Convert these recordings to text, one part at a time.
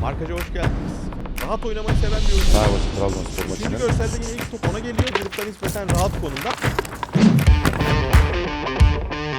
Markaca hoş geldiniz. Rahat oynamayı seven bir oyuncu. Fenerbahçe Trabzonspor Şimdi maçına. görselde yine ilk top ona geliyor. Grupta nispeten rahat konumda.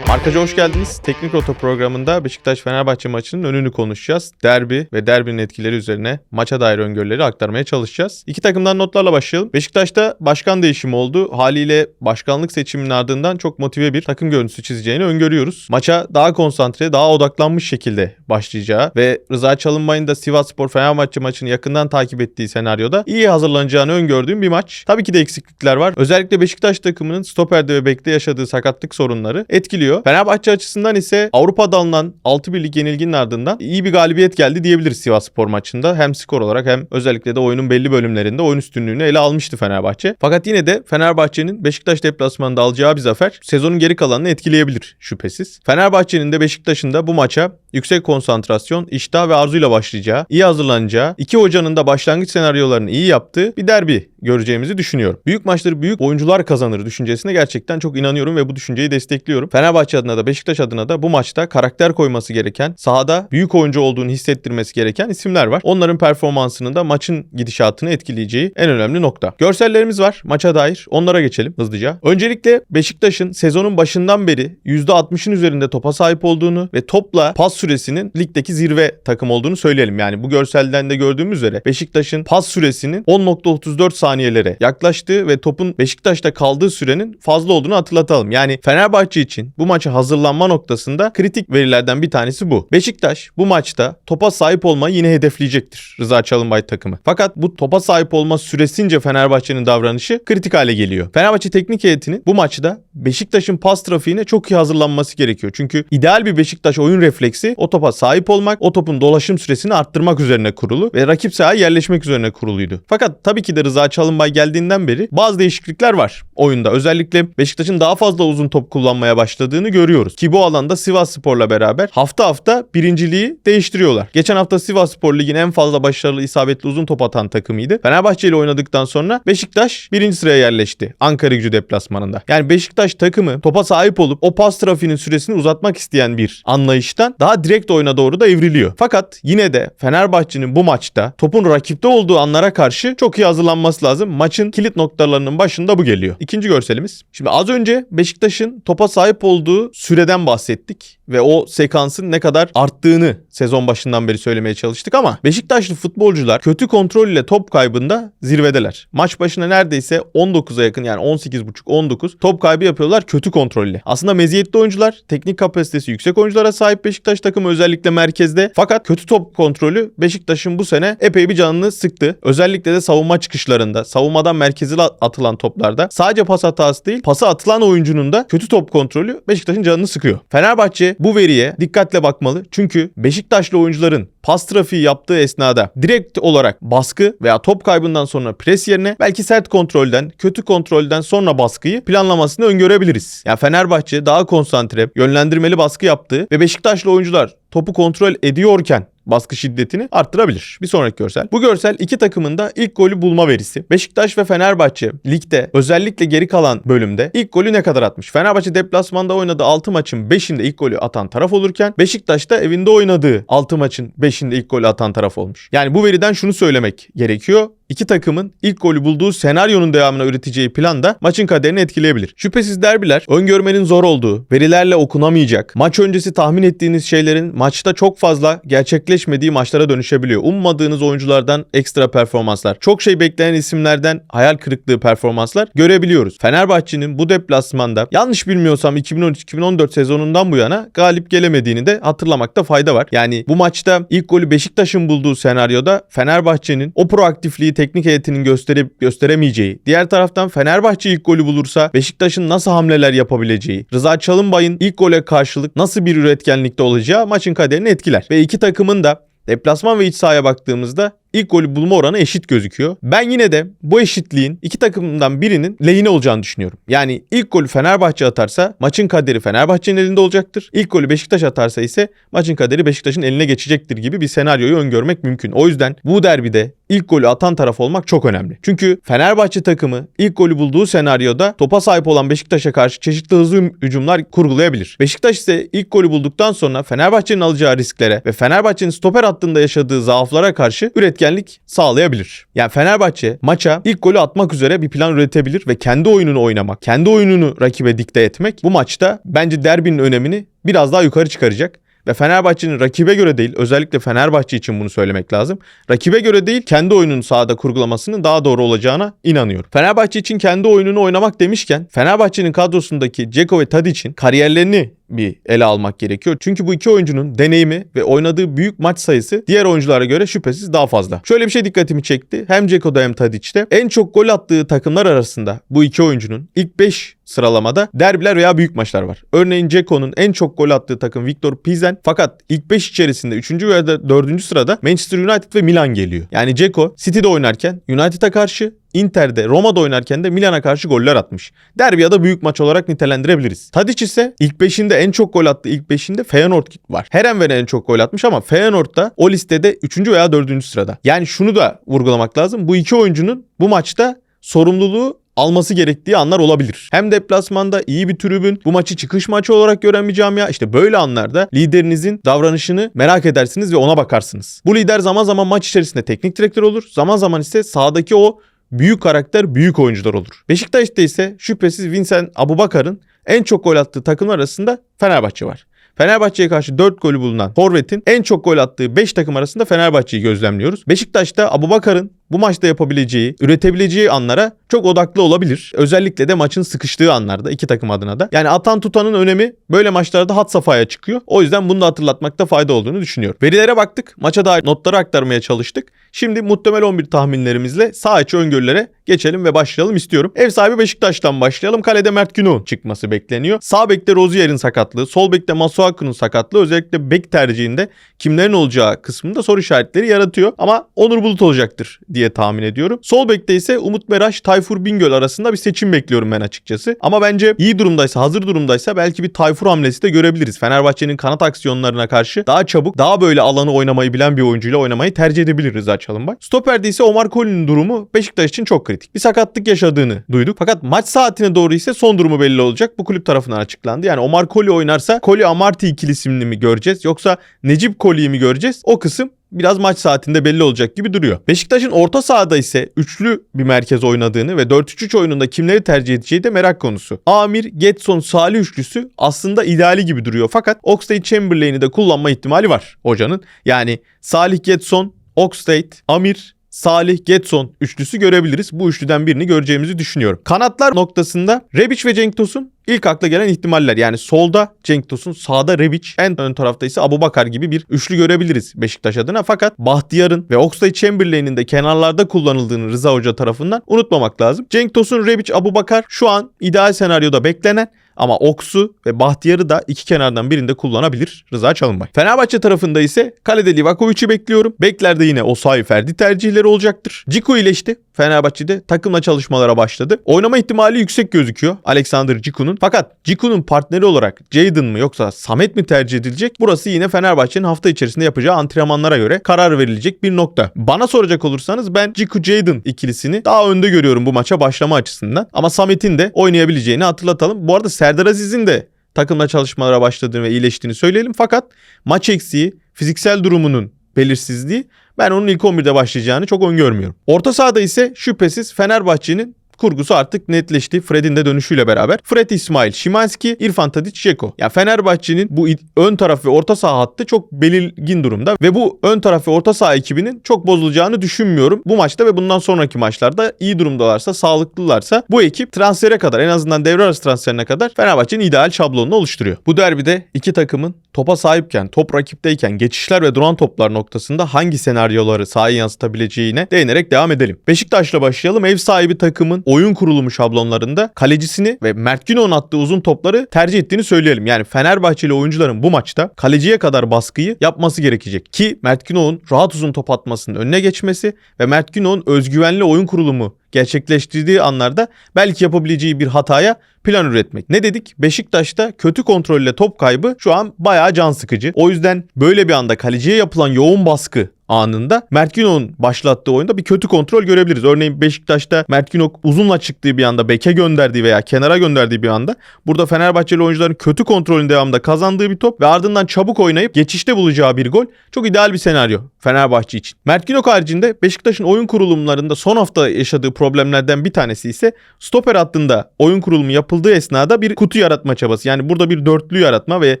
Markaca hoş geldiniz. Teknik Rota programında Beşiktaş-Fenerbahçe maçının önünü konuşacağız. Derbi ve derbinin etkileri üzerine maça dair öngörüleri aktarmaya çalışacağız. İki takımdan notlarla başlayalım. Beşiktaş'ta başkan değişimi oldu. Haliyle başkanlık seçiminin ardından çok motive bir takım görüntüsü çizeceğini öngörüyoruz. Maça daha konsantre, daha odaklanmış şekilde başlayacağı ve Rıza Çalınbay'ın da Sivasspor Fenerbahçe maçını yakından takip ettiği senaryoda iyi hazırlanacağını öngördüğüm bir maç. Tabii ki de eksiklikler var. Özellikle Beşiktaş takımının stoperde ve bekte yaşadığı sakatlık sorunları etkiliyor. Fenerbahçe açısından ise Avrupa'da alınan 6 birlik yenilginin ardından iyi bir galibiyet geldi diyebiliriz Sivasspor maçında. Hem skor olarak hem özellikle de oyunun belli bölümlerinde oyun üstünlüğünü ele almıştı Fenerbahçe. Fakat yine de Fenerbahçe'nin Beşiktaş deplasmanında alacağı bir zafer sezonun geri kalanını etkileyebilir şüphesiz. Fenerbahçe'nin de Beşiktaş'ın da bu maça yüksek konsantrasyon, iştah ve arzuyla başlayacağı, iyi hazırlanacağı, iki hocanın da başlangıç senaryolarını iyi yaptığı bir derbi göreceğimizi düşünüyorum. Büyük maçları büyük oyuncular kazanır düşüncesine gerçekten çok inanıyorum ve bu düşünceyi destekliyorum. Fenerbahçe adına da Beşiktaş adına da bu maçta karakter koyması gereken, sahada büyük oyuncu olduğunu hissettirmesi gereken isimler var. Onların performansının da maçın gidişatını etkileyeceği en önemli nokta. Görsellerimiz var maça dair. Onlara geçelim hızlıca. Öncelikle Beşiktaş'ın sezonun başından beri %60'ın üzerinde topa sahip olduğunu ve topla pas süresinin ligdeki zirve takım olduğunu söyleyelim. Yani bu görselden de gördüğümüz üzere Beşiktaş'ın pas süresinin 10.34 saniyelere yaklaştığı ve topun Beşiktaş'ta kaldığı sürenin fazla olduğunu hatırlatalım. Yani Fenerbahçe için bu maça hazırlanma noktasında kritik verilerden bir tanesi bu. Beşiktaş bu maçta topa sahip olmayı yine hedefleyecektir Rıza Çalınbay takımı. Fakat bu topa sahip olma süresince Fenerbahçe'nin davranışı kritik hale geliyor. Fenerbahçe teknik heyetinin bu maçta Beşiktaş'ın pas trafiğine çok iyi hazırlanması gerekiyor. Çünkü ideal bir Beşiktaş oyun refleksi o topa sahip olmak, o topun dolaşım süresini arttırmak üzerine kurulu ve rakip sahaya yerleşmek üzerine kuruluydu. Fakat tabii ki de Rıza Çalınbay geldiğinden beri bazı değişiklikler var oyunda. Özellikle Beşiktaş'ın daha fazla uzun top kullanmaya başladığını görüyoruz. Ki bu alanda Sivas Spor'la beraber hafta hafta birinciliği değiştiriyorlar. Geçen hafta Sivas Spor Lig'in en fazla başarılı isabetli uzun top atan takımıydı. Fenerbahçe ile oynadıktan sonra Beşiktaş birinci sıraya yerleşti. Ankara gücü deplasmanında. Yani Beşiktaş takımı topa sahip olup o pas trafiğinin süresini uzatmak isteyen bir anlayıştan daha direkt oyuna doğru da evriliyor. Fakat yine de Fenerbahçe'nin bu maçta topun rakipte olduğu anlara karşı çok iyi hazırlanması lazım. Maçın kilit noktalarının başında bu geliyor. İkinci görselimiz. Şimdi az önce Beşiktaş'ın topa sahip olduğu süreden bahsettik ve o sekansın ne kadar arttığını sezon başından beri söylemeye çalıştık ama Beşiktaşlı futbolcular kötü kontrol ile top kaybında zirvedeler. Maç başına neredeyse 19'a yakın yani 18.5-19 top kaybı yapıyorlar kötü kontrolle. Aslında meziyetli oyuncular, teknik kapasitesi yüksek oyunculara sahip Beşiktaş takımı özellikle merkezde. Fakat kötü top kontrolü Beşiktaş'ın bu sene epey bir canını sıktı. Özellikle de savunma çıkışlarında, savunmadan merkeze atılan toplarda sadece pas hatası değil, pası atılan oyuncunun da kötü top kontrolü Beşiktaş'ın canını sıkıyor. Fenerbahçe bu veriye dikkatle bakmalı. Çünkü Beşiktaşlı oyuncuların pas trafiği yaptığı esnada direkt olarak baskı veya top kaybından sonra pres yerine belki sert kontrolden, kötü kontrolden sonra baskıyı planlamasını öngörebiliriz. Yani Fenerbahçe daha konsantre, yönlendirmeli baskı yaptığı ve Beşiktaşlı oyuncular topu kontrol ediyorken baskı şiddetini arttırabilir. Bir sonraki görsel. Bu görsel iki takımın da ilk golü bulma verisi. Beşiktaş ve Fenerbahçe ligde özellikle geri kalan bölümde ilk golü ne kadar atmış? Fenerbahçe deplasmanda oynadığı 6 maçın 5'inde ilk golü atan taraf olurken Beşiktaş da evinde oynadığı 6 maçın 5'inde ilk golü atan taraf olmuş. Yani bu veriden şunu söylemek gerekiyor. İki takımın ilk golü bulduğu senaryonun devamına üreteceği plan da maçın kaderini etkileyebilir. Şüphesiz derbiler öngörmenin zor olduğu, verilerle okunamayacak, maç öncesi tahmin ettiğiniz şeylerin maçta çok fazla gerçekleşmediği maçlara dönüşebiliyor. Ummadığınız oyunculardan ekstra performanslar, çok şey bekleyen isimlerden hayal kırıklığı performanslar görebiliyoruz. Fenerbahçe'nin bu deplasmanda yanlış bilmiyorsam 2013-2014 sezonundan bu yana galip gelemediğini de hatırlamakta fayda var. Yani bu maçta ilk golü Beşiktaş'ın bulduğu senaryoda Fenerbahçe'nin o proaktifliği teknik heyetinin gösterip gösteremeyeceği, diğer taraftan Fenerbahçe ilk golü bulursa Beşiktaş'ın nasıl hamleler yapabileceği, Rıza Çalınbay'ın ilk gole karşılık nasıl bir üretkenlikte olacağı maçın kaderini etkiler. Ve iki takımın da deplasman ve iç sahaya baktığımızda ilk golü bulma oranı eşit gözüküyor. Ben yine de bu eşitliğin iki takımdan birinin lehine olacağını düşünüyorum. Yani ilk golü Fenerbahçe atarsa maçın kaderi Fenerbahçe'nin elinde olacaktır. İlk golü Beşiktaş atarsa ise maçın kaderi Beşiktaş'ın eline geçecektir gibi bir senaryoyu öngörmek mümkün. O yüzden bu derbide ilk golü atan taraf olmak çok önemli. Çünkü Fenerbahçe takımı ilk golü bulduğu senaryoda topa sahip olan Beşiktaş'a karşı çeşitli hızlı hücumlar kurgulayabilir. Beşiktaş ise ilk golü bulduktan sonra Fenerbahçe'nin alacağı risklere ve Fenerbahçe'nin stoper hattında yaşadığı zaaflara karşı üretkenlik sağlayabilir. Yani Fenerbahçe maça ilk golü atmak üzere bir plan üretebilir ve kendi oyununu oynamak, kendi oyununu rakibe dikte etmek bu maçta bence derbinin önemini biraz daha yukarı çıkaracak. Ve Fenerbahçe'nin rakibe göre değil, özellikle Fenerbahçe için bunu söylemek lazım. Rakibe göre değil, kendi oyununu sahada kurgulamasının daha doğru olacağına inanıyorum. Fenerbahçe için kendi oyununu oynamak demişken, Fenerbahçe'nin kadrosundaki Ceko ve Tadic'in kariyerlerini bir ele almak gerekiyor. Çünkü bu iki oyuncunun deneyimi ve oynadığı büyük maç sayısı diğer oyunculara göre şüphesiz daha fazla. Şöyle bir şey dikkatimi çekti. Hem Ceko'da hem Tadic'te en çok gol attığı takımlar arasında bu iki oyuncunun ilk 5 sıralamada derbiler veya büyük maçlar var. Örneğin Ceko'nun en çok gol attığı takım Victor Pizen fakat ilk 5 içerisinde 3. veya 4. sırada Manchester United ve Milan geliyor. Yani Ceko City'de oynarken United'a karşı Inter'de, Roma'da oynarken de Milan'a karşı goller atmış. Derbi ya da büyük maç olarak nitelendirebiliriz. Tadic ise ilk 5'inde en çok gol attığı ilk 5'inde Feyenoord var. Herenven en çok gol atmış ama Feyenoord da o listede 3. veya 4. sırada. Yani şunu da vurgulamak lazım. Bu iki oyuncunun bu maçta sorumluluğu alması gerektiği anlar olabilir. Hem deplasmanda iyi bir tribün, bu maçı çıkış maçı olarak gören bir camia. İşte böyle anlarda liderinizin davranışını merak edersiniz ve ona bakarsınız. Bu lider zaman zaman maç içerisinde teknik direktör olur. Zaman zaman ise sahadaki o büyük karakter büyük oyuncular olur. Beşiktaş'ta ise şüphesiz Vincent Abubakar'ın en çok gol attığı takım arasında Fenerbahçe var. Fenerbahçe'ye karşı 4 golü bulunan Forvet'in en çok gol attığı 5 takım arasında Fenerbahçe'yi gözlemliyoruz. Beşiktaş'ta Abubakar'ın bu maçta yapabileceği, üretebileceği anlara çok odaklı olabilir. Özellikle de maçın sıkıştığı anlarda iki takım adına da. Yani atan tutanın önemi böyle maçlarda hat safhaya çıkıyor. O yüzden bunu da hatırlatmakta fayda olduğunu düşünüyorum. Verilere baktık. Maça dair notları aktarmaya çalıştık. Şimdi muhtemel 11 tahminlerimizle sağ içi öngörülere geçelim ve başlayalım istiyorum. Ev sahibi Beşiktaş'tan başlayalım. Kalede Mert Günok'un çıkması bekleniyor. Sağ bekte Rozier'in sakatlığı, sol bekte Masuaku'nun sakatlığı özellikle bek tercihinde kimlerin olacağı kısmında soru işaretleri yaratıyor. Ama Onur Bulut olacaktır diye tahmin ediyorum. Sol bekte ise Umut Meraş, Tayfur Bingöl arasında bir seçim bekliyorum ben açıkçası. Ama bence iyi durumdaysa, hazır durumdaysa belki bir Tayfur hamlesi de görebiliriz. Fenerbahçe'nin kanat aksiyonlarına karşı daha çabuk, daha böyle alanı oynamayı bilen bir oyuncuyla oynamayı tercih edebilir Rıza Çalınbay. Stoperde ise Omar Koli'nin durumu Beşiktaş için çok kritik. Bir sakatlık yaşadığını duyduk. Fakat maç saatine doğru ise son durumu belli olacak. Bu kulüp tarafından açıklandı. Yani Omar Koli oynarsa Koli Amarty ikilisini mi göreceğiz yoksa Necip Koli'yi mi göreceğiz? O kısım biraz maç saatinde belli olacak gibi duruyor. Beşiktaş'ın orta sahada ise üçlü bir merkez oynadığını ve 4-3-3 oyununda kimleri tercih edeceği de merak konusu. Amir, Getson, Salih üçlüsü aslında ideali gibi duruyor fakat Oxlade Chamberlain'i de kullanma ihtimali var hocanın. Yani Salih Getson, Oxlade, Amir, Salih Getson üçlüsü görebiliriz. Bu üçlüden birini göreceğimizi düşünüyorum. Kanatlar noktasında Rebic ve Cenk Tosun ilk akla gelen ihtimaller. Yani solda Cenk Tosun, sağda Rebic, en ön tarafta ise Abubakar gibi bir üçlü görebiliriz Beşiktaş adına. Fakat Bahtiyar'ın ve Oxlade Chamberlain'in de kenarlarda kullanıldığını Rıza Hoca tarafından unutmamak lazım. Cenk Tosun, Rebic, Abubakar şu an ideal senaryoda beklenen ama Oks'u ve Bahtiyar'ı da iki kenardan birinde kullanabilir Rıza Çalınbay. Fenerbahçe tarafında ise kalede Livakovic'i bekliyorum. Beklerde yine Osayi Ferdi tercihleri olacaktır. Ciku iyileşti. Fenerbahçe'de takımla çalışmalara başladı. Oynama ihtimali yüksek gözüküyor Alexander Ciku'nun. Fakat Ciku'nun partneri olarak Jadon mı yoksa Samet mi tercih edilecek? Burası yine Fenerbahçe'nin hafta içerisinde yapacağı antrenmanlara göre karar verilecek bir nokta. Bana soracak olursanız ben Ciku Jadon ikilisini daha önde görüyorum bu maça başlama açısından. Ama Samet'in de oynayabileceğini hatırlatalım. Bu arada Serdar Aziz'in de takımla çalışmalara başladığını ve iyileştiğini söyleyelim. Fakat maç eksiği, fiziksel durumunun belirsizliği ben onun ilk 11'de başlayacağını çok öngörmüyorum. Orta sahada ise şüphesiz Fenerbahçe'nin kurgusu artık netleşti Fred'in de dönüşüyle beraber. Fred İsmail, Şimanski, İrfan Tadic, Ceko. Ya Fenerbahçe'nin bu ön taraf ve orta saha hattı çok belirgin durumda ve bu ön taraf ve orta saha ekibinin çok bozulacağını düşünmüyorum. Bu maçta ve bundan sonraki maçlarda iyi durumdalarsa, sağlıklılarsa bu ekip transfere kadar en azından devre arası transferine kadar Fenerbahçe'nin ideal şablonunu oluşturuyor. Bu derbide iki takımın topa sahipken, top rakipteyken geçişler ve duran toplar noktasında hangi senaryoları sahaya yansıtabileceğine değinerek devam edelim. Beşiktaş'la başlayalım. Ev sahibi takımın oyun kurulumu şablonlarında kalecisini ve Mert Günok'un attığı uzun topları tercih ettiğini söyleyelim. Yani Fenerbahçeli oyuncuların bu maçta kaleciye kadar baskıyı yapması gerekecek. Ki Mert Günok'un rahat uzun top atmasının önüne geçmesi ve Mert Günok'un özgüvenli oyun kurulumu gerçekleştirdiği anlarda belki yapabileceği bir hataya plan üretmek. Ne dedik? Beşiktaş'ta kötü kontrolle top kaybı şu an bayağı can sıkıcı. O yüzden böyle bir anda kaleciye yapılan yoğun baskı anında Mert Günok'un başlattığı oyunda bir kötü kontrol görebiliriz. Örneğin Beşiktaş'ta Mert Günok uzunla çıktığı bir anda beke gönderdiği veya kenara gönderdiği bir anda burada Fenerbahçeli oyuncuların kötü kontrolün devamında kazandığı bir top ve ardından çabuk oynayıp geçişte bulacağı bir gol çok ideal bir senaryo Fenerbahçe için. Mert Günok haricinde Beşiktaş'ın oyun kurulumlarında son hafta yaşadığı problemlerden bir tanesi ise stoper hattında oyun kurulumu yapıldığı esnada bir kutu yaratma çabası. Yani burada bir dörtlü yaratma ve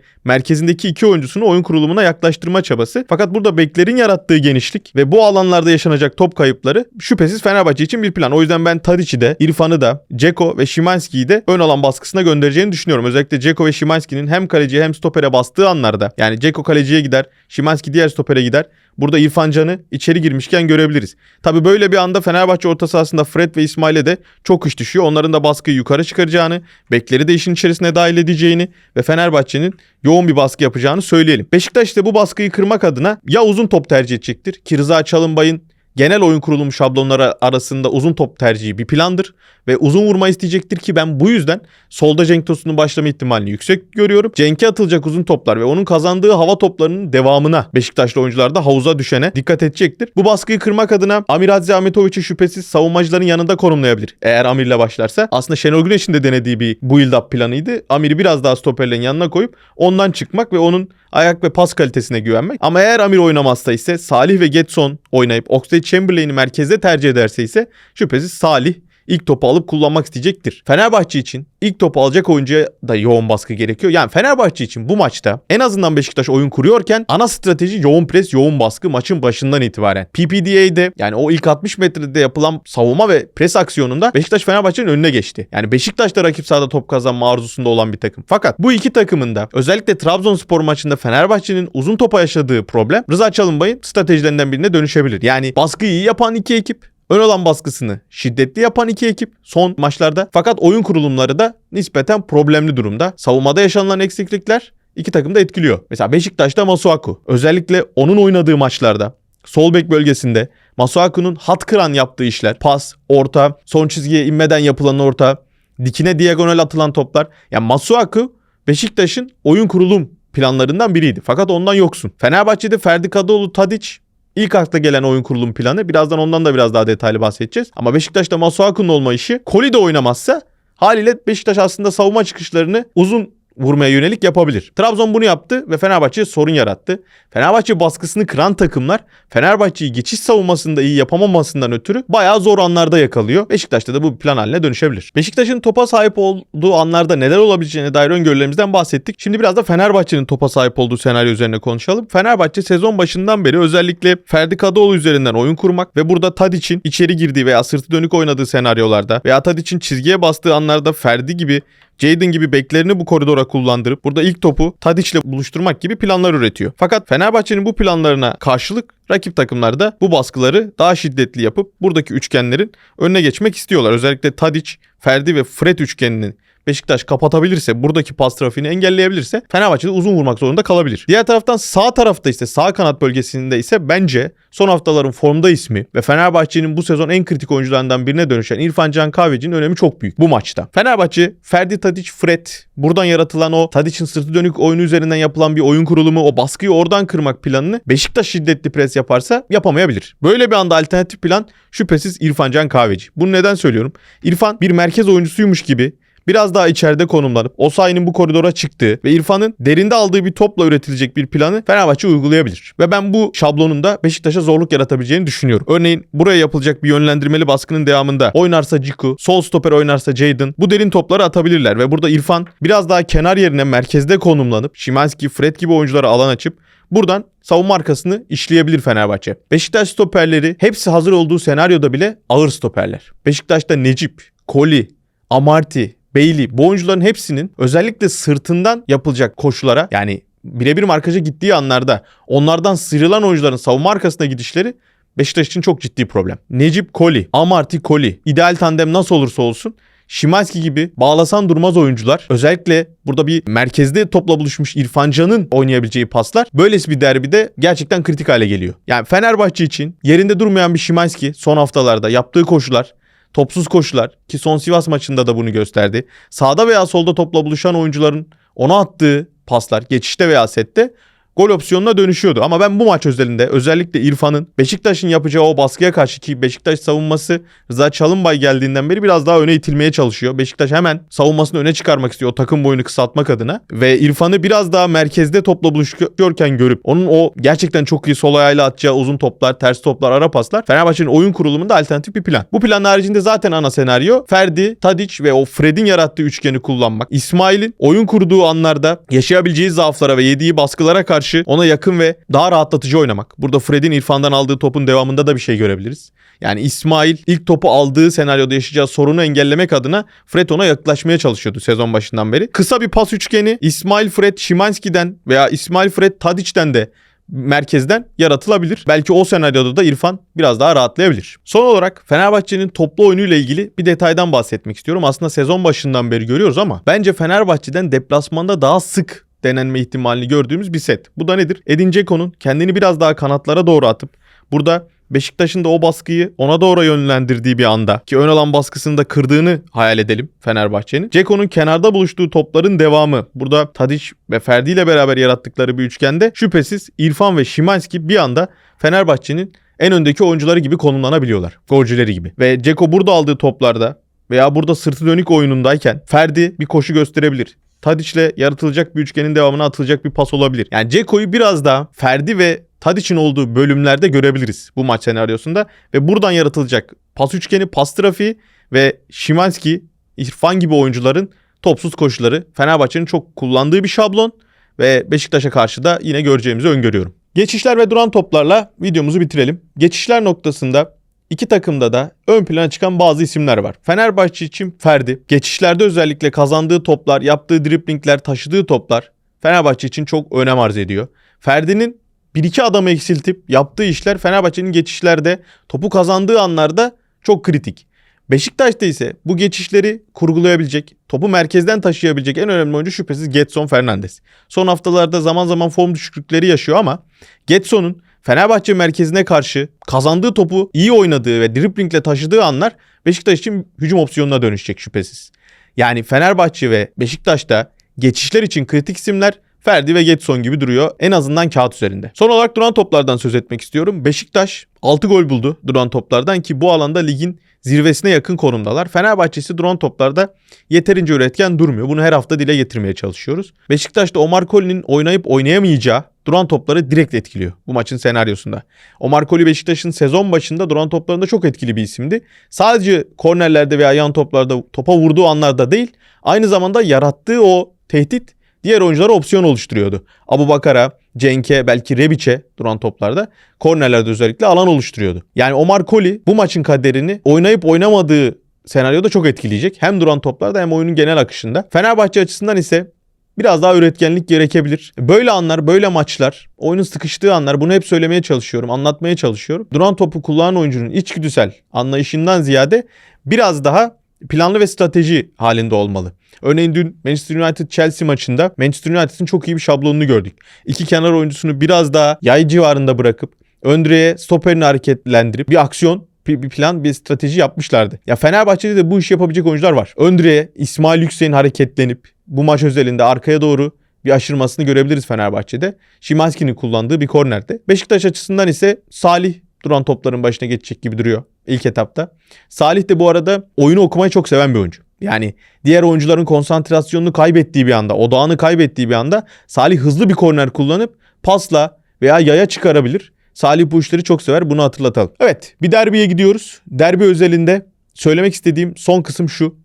merkezindeki iki oyuncusunu oyun kurulumuna yaklaştırma çabası. Fakat burada beklerin yarattığı genişlik ve bu alanlarda yaşanacak top kayıpları şüphesiz Fenerbahçe için bir plan. O yüzden ben Tadic'i de, İrfan'ı da, Ceko ve Şimanski'yi de ön alan baskısına göndereceğini düşünüyorum. Özellikle Ceko ve Şimanski'nin hem kaleciye hem stopere bastığı anlarda. Yani Ceko kaleciye gider, Şimanski diğer stopere gider. Burada İrfan Can'ı içeri girmişken görebiliriz. Tabi böyle bir anda Fenerbahçe orta sahasında Fred ve İsmail'e de çok iş düşüyor. Onların da baskıyı yukarı çıkaracağını, bekleri de işin içerisine dahil edeceğini ve Fenerbahçe'nin yoğun bir baskı yapacağını söyleyelim. Beşiktaş da bu baskıyı kırmak adına ya uzun top tercih edecektir ki Rıza Çalınbay'ın genel oyun kurulumu şablonları arasında uzun top tercihi bir plandır ve uzun vurma isteyecektir ki ben bu yüzden solda Cenk Tosun'un başlama ihtimalini yüksek görüyorum. Cenk'e atılacak uzun toplar ve onun kazandığı hava toplarının devamına Beşiktaşlı oyuncular da havuza düşene dikkat edecektir. Bu baskıyı kırmak adına Amir Hadzi Ahmetovic'i şüphesiz savunmacıların yanında konumlayabilir. Eğer Amir'le başlarsa. Aslında Şenol Güneş'in de denediği bir build-up planıydı. Amir'i biraz daha stoperlerin yanına koyup ondan çıkmak ve onun ayak ve pas kalitesine güvenmek. Ama eğer Amir oynamazsa ise Salih ve Getson oynayıp Oxlade Chamberlain'i merkezde tercih ederse ise şüphesiz Salih ilk topu alıp kullanmak isteyecektir. Fenerbahçe için ilk topu alacak oyuncuya da yoğun baskı gerekiyor. Yani Fenerbahçe için bu maçta en azından Beşiktaş oyun kuruyorken ana strateji yoğun pres, yoğun baskı maçın başından itibaren. PPDA'de yani o ilk 60 metrede yapılan savunma ve pres aksiyonunda Beşiktaş Fenerbahçe'nin önüne geçti. Yani Beşiktaş da rakip sahada top kazanma arzusunda olan bir takım. Fakat bu iki takımın da özellikle Trabzonspor maçında Fenerbahçe'nin uzun topa yaşadığı problem Rıza Çalınbay'ın stratejilerinden birine dönüşebilir. Yani baskıyı iyi yapan iki ekip ön alan baskısını şiddetli yapan iki ekip son maçlarda. Fakat oyun kurulumları da nispeten problemli durumda. Savunmada yaşanılan eksiklikler iki takım da etkiliyor. Mesela Beşiktaş'ta Masuaku. Özellikle onun oynadığı maçlarda sol bek bölgesinde Masuaku'nun hat kıran yaptığı işler, pas, orta, son çizgiye inmeden yapılan orta, dikine diagonal atılan toplar. Yani Masuaku Beşiktaş'ın oyun kurulum planlarından biriydi. Fakat ondan yoksun. Fenerbahçe'de Ferdi Kadıoğlu, Tadic İlk akla gelen oyun kurulum planı. Birazdan ondan da biraz daha detaylı bahsedeceğiz. Ama Beşiktaş'ta Masuaku'nun olma işi. Koli de oynamazsa haliyle Beşiktaş aslında savunma çıkışlarını uzun vurmaya yönelik yapabilir. Trabzon bunu yaptı ve Fenerbahçe'ye sorun yarattı. Fenerbahçe baskısını kıran takımlar Fenerbahçe'yi geçiş savunmasında iyi yapamamasından ötürü bayağı zor anlarda yakalıyor. Beşiktaş'ta da bu plan haline dönüşebilir. Beşiktaş'ın topa sahip olduğu anlarda neler olabileceğine dair öngörülerimizden bahsettik. Şimdi biraz da Fenerbahçe'nin topa sahip olduğu senaryo üzerine konuşalım. Fenerbahçe sezon başından beri özellikle Ferdi Kadıoğlu üzerinden oyun kurmak ve burada Tadic'in içeri girdiği veya sırtı dönük oynadığı senaryolarda veya Tadic'in çizgiye bastığı anlarda Ferdi gibi Jadon gibi beklerini bu koridora kullandırıp burada ilk topu Tadic ile buluşturmak gibi planlar üretiyor. Fakat Fenerbahçe'nin bu planlarına karşılık rakip takımlar da bu baskıları daha şiddetli yapıp buradaki üçgenlerin önüne geçmek istiyorlar. Özellikle Tadic, Ferdi ve Fred üçgeninin Beşiktaş kapatabilirse, buradaki pas trafiğini engelleyebilirse Fenerbahçe'de uzun vurmak zorunda kalabilir. Diğer taraftan sağ tarafta ise sağ kanat bölgesinde ise bence son haftaların formda ismi ve Fenerbahçe'nin bu sezon en kritik oyuncularından birine dönüşen İrfan Can Kahveci'nin önemi çok büyük bu maçta. Fenerbahçe, Ferdi Tadic, Fred buradan yaratılan o Tadic'in sırtı dönük oyunu üzerinden yapılan bir oyun kurulumu, o baskıyı oradan kırmak planını Beşiktaş şiddetli pres yaparsa yapamayabilir. Böyle bir anda alternatif plan şüphesiz İrfan Can Kahveci. Bunu neden söylüyorum? İrfan bir merkez oyuncusuymuş gibi biraz daha içeride konumlanıp Osayi'nin bu koridora çıktığı ve İrfan'ın derinde aldığı bir topla üretilecek bir planı Fenerbahçe uygulayabilir. Ve ben bu şablonun da Beşiktaş'a zorluk yaratabileceğini düşünüyorum. Örneğin buraya yapılacak bir yönlendirmeli baskının devamında oynarsa Ciku, sol stoper oynarsa Jadon bu derin topları atabilirler ve burada İrfan biraz daha kenar yerine merkezde konumlanıp Şimanski, Fred gibi oyunculara alan açıp Buradan savunma arkasını işleyebilir Fenerbahçe. Beşiktaş stoperleri hepsi hazır olduğu senaryoda bile ağır stoperler. Beşiktaş'ta Necip, Koli, Amarty, Bailey bu oyuncuların hepsinin özellikle sırtından yapılacak koşulara yani birebir markaja gittiği anlarda onlardan sıyrılan oyuncuların savunma arkasına gidişleri Beşiktaş için çok ciddi problem. Necip Koli, Amarty Koli ideal tandem nasıl olursa olsun Şimanski gibi bağlasan durmaz oyuncular özellikle burada bir merkezde topla buluşmuş İrfan Can'ın oynayabileceği paslar böylesi bir derbide gerçekten kritik hale geliyor. Yani Fenerbahçe için yerinde durmayan bir Şimanski son haftalarda yaptığı koşular topsuz koşular ki son Sivas maçında da bunu gösterdi. Sağda veya solda topla buluşan oyuncuların ona attığı paslar geçişte veya sette gol opsiyonuna dönüşüyordu. Ama ben bu maç özelinde özellikle İrfan'ın Beşiktaş'ın yapacağı o baskıya karşı ki Beşiktaş savunması Rıza Çalınbay geldiğinden beri biraz daha öne itilmeye çalışıyor. Beşiktaş hemen savunmasını öne çıkarmak istiyor o takım boyunu kısaltmak adına. Ve İrfan'ı biraz daha merkezde topla buluşuyorken görüp onun o gerçekten çok iyi sol ayağıyla atacağı uzun toplar, ters toplar, ara paslar Fenerbahçe'nin oyun kurulumunda alternatif bir plan. Bu plan haricinde zaten ana senaryo Ferdi, Tadic ve o Fred'in yarattığı üçgeni kullanmak. İsmail'in oyun kurduğu anlarda yaşayabileceği zaaflara ve yediği baskılara karşı ona yakın ve daha rahatlatıcı oynamak. Burada Fred'in İrfan'dan aldığı topun devamında da bir şey görebiliriz. Yani İsmail ilk topu aldığı senaryoda yaşayacağı sorunu engellemek adına Fred ona yaklaşmaya çalışıyordu sezon başından beri. Kısa bir pas üçgeni İsmail Fred Şimanski'den veya İsmail Fred Tadic'den de merkezden yaratılabilir. Belki o senaryoda da İrfan biraz daha rahatlayabilir. Son olarak Fenerbahçe'nin toplu oyunuyla ilgili bir detaydan bahsetmek istiyorum. Aslında sezon başından beri görüyoruz ama bence Fenerbahçe'den deplasmanda daha sık denenme ihtimalini gördüğümüz bir set. Bu da nedir? Edin Dzeko'nun kendini biraz daha kanatlara doğru atıp burada Beşiktaş'ın da o baskıyı ona doğru yönlendirdiği bir anda ki ön alan baskısını da kırdığını hayal edelim Fenerbahçe'nin. Ceko'nun kenarda buluştuğu topların devamı. Burada Tadic ve Ferdi ile beraber yarattıkları bir üçgende şüphesiz İrfan ve Şimanski bir anda Fenerbahçe'nin en öndeki oyuncuları gibi konumlanabiliyorlar. Golcüleri gibi. Ve Ceko burada aldığı toplarda veya burada sırtı dönük oyunundayken Ferdi bir koşu gösterebilir. Tadic'le yaratılacak bir üçgenin devamına atılacak bir pas olabilir. Yani Ceko'yu biraz daha Ferdi ve Tadic'in olduğu bölümlerde görebiliriz bu maç senaryosunda. Ve buradan yaratılacak pas üçgeni, pas trafiği ve Şimanski, İrfan gibi oyuncuların topsuz koşuları Fenerbahçe'nin çok kullandığı bir şablon ve Beşiktaş'a karşı da yine göreceğimizi öngörüyorum. Geçişler ve duran toplarla videomuzu bitirelim. Geçişler noktasında İki takımda da ön plana çıkan bazı isimler var. Fenerbahçe için Ferdi, geçişlerde özellikle kazandığı toplar, yaptığı driplingler, taşıdığı toplar Fenerbahçe için çok önem arz ediyor. Ferdi'nin bir iki adamı eksiltip yaptığı işler Fenerbahçe'nin geçişlerde topu kazandığı anlarda çok kritik. Beşiktaş'ta ise bu geçişleri kurgulayabilecek, topu merkezden taşıyabilecek en önemli oyuncu şüphesiz Getson Fernandes. Son haftalarda zaman zaman form düşüklükleri yaşıyor ama Getson'un Fenerbahçe merkezine karşı kazandığı topu iyi oynadığı ve driblingle taşıdığı anlar Beşiktaş için hücum opsiyonuna dönüşecek şüphesiz. Yani Fenerbahçe ve Beşiktaş'ta geçişler için kritik isimler Ferdi ve Getson gibi duruyor en azından kağıt üzerinde. Son olarak duran toplardan söz etmek istiyorum. Beşiktaş 6 gol buldu duran toplardan ki bu alanda ligin zirvesine yakın konumdalar. Fenerbahçe'si duran toplarda yeterince üretken durmuyor. Bunu her hafta dile getirmeye çalışıyoruz. Beşiktaş'ta Omar Koli'nin oynayıp oynayamayacağı duran topları direkt etkiliyor bu maçın senaryosunda. Omar Koli Beşiktaş'ın sezon başında duran toplarında çok etkili bir isimdi. Sadece kornerlerde veya yan toplarda topa vurduğu anlarda değil, aynı zamanda yarattığı o tehdit diğer oyunculara opsiyon oluşturuyordu. Abu Bakar'a, Cenk'e, belki Rebic'e duran toplarda kornerlerde özellikle alan oluşturuyordu. Yani Omar Koli bu maçın kaderini oynayıp oynamadığı senaryoda çok etkileyecek. Hem duran toplarda hem oyunun genel akışında. Fenerbahçe açısından ise biraz daha üretkenlik gerekebilir. Böyle anlar, böyle maçlar, oyunun sıkıştığı anlar bunu hep söylemeye çalışıyorum, anlatmaya çalışıyorum. Duran topu kullanan oyuncunun içgüdüsel anlayışından ziyade biraz daha planlı ve strateji halinde olmalı. Örneğin dün Manchester United Chelsea maçında Manchester United'ın çok iyi bir şablonunu gördük. İki kenar oyuncusunu biraz daha yay civarında bırakıp Öndre'ye stoperini hareketlendirip bir aksiyon bir, plan, bir strateji yapmışlardı. Ya Fenerbahçe'de de bu işi yapabilecek oyuncular var. Öndre'ye İsmail Yüksek'in hareketlenip bu maç özelinde arkaya doğru bir aşırmasını görebiliriz Fenerbahçe'de. Şimanski'nin kullandığı bir kornerde. Beşiktaş açısından ise Salih duran topların başına geçecek gibi duruyor ilk etapta. Salih de bu arada oyunu okumayı çok seven bir oyuncu. Yani diğer oyuncuların konsantrasyonunu kaybettiği bir anda, odağını kaybettiği bir anda Salih hızlı bir korner kullanıp pasla veya yaya çıkarabilir. Salih bu işleri çok sever bunu hatırlatalım. Evet bir derbiye gidiyoruz. Derbi özelinde söylemek istediğim son kısım şu.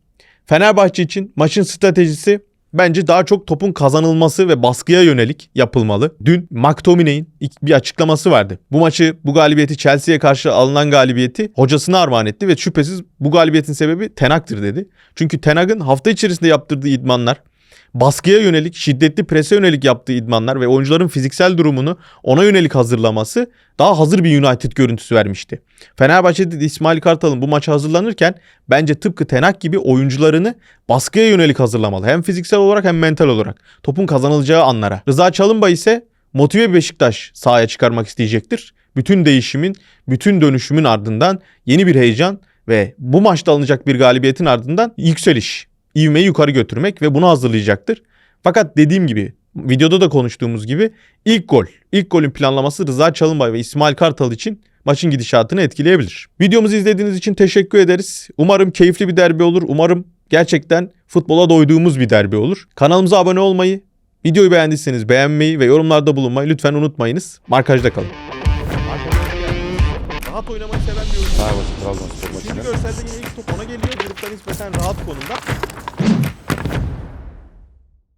Fenerbahçe için maçın stratejisi bence daha çok topun kazanılması ve baskıya yönelik yapılmalı. Dün McTominay'in bir açıklaması vardı. Bu maçı, bu galibiyeti Chelsea'ye karşı alınan galibiyeti hocasına armağan etti ve şüphesiz bu galibiyetin sebebi Tenag'tır dedi. Çünkü Tenag'ın hafta içerisinde yaptırdığı idmanlar, baskıya yönelik, şiddetli prese yönelik yaptığı idmanlar ve oyuncuların fiziksel durumunu ona yönelik hazırlaması daha hazır bir United görüntüsü vermişti. Fenerbahçe'de de İsmail Kartal'ın bu maça hazırlanırken bence tıpkı Tenak gibi oyuncularını baskıya yönelik hazırlamalı. Hem fiziksel olarak hem mental olarak. Topun kazanılacağı anlara. Rıza Çalınbay ise motive Beşiktaş sahaya çıkarmak isteyecektir. Bütün değişimin, bütün dönüşümün ardından yeni bir heyecan ve bu maçta alınacak bir galibiyetin ardından yükseliş, ivmeyi yukarı götürmek ve bunu hazırlayacaktır. Fakat dediğim gibi videoda da konuştuğumuz gibi ilk gol, ilk golün planlaması Rıza Çalınbay ve İsmail Kartal için maçın gidişatını etkileyebilir. Videomuzu izlediğiniz için teşekkür ederiz. Umarım keyifli bir derbi olur. Umarım gerçekten futbola doyduğumuz bir derbi olur. Kanalımıza abone olmayı, videoyu beğendiyseniz beğenmeyi ve yorumlarda bulunmayı lütfen unutmayınız. Markajda kalın. Rahat oynamayı seven bir oyuncu. Fenerbahçe Trabzonspor Şimdi maçını. görselde yine ilk top ona geliyor. Grupta nispeten rahat konumda.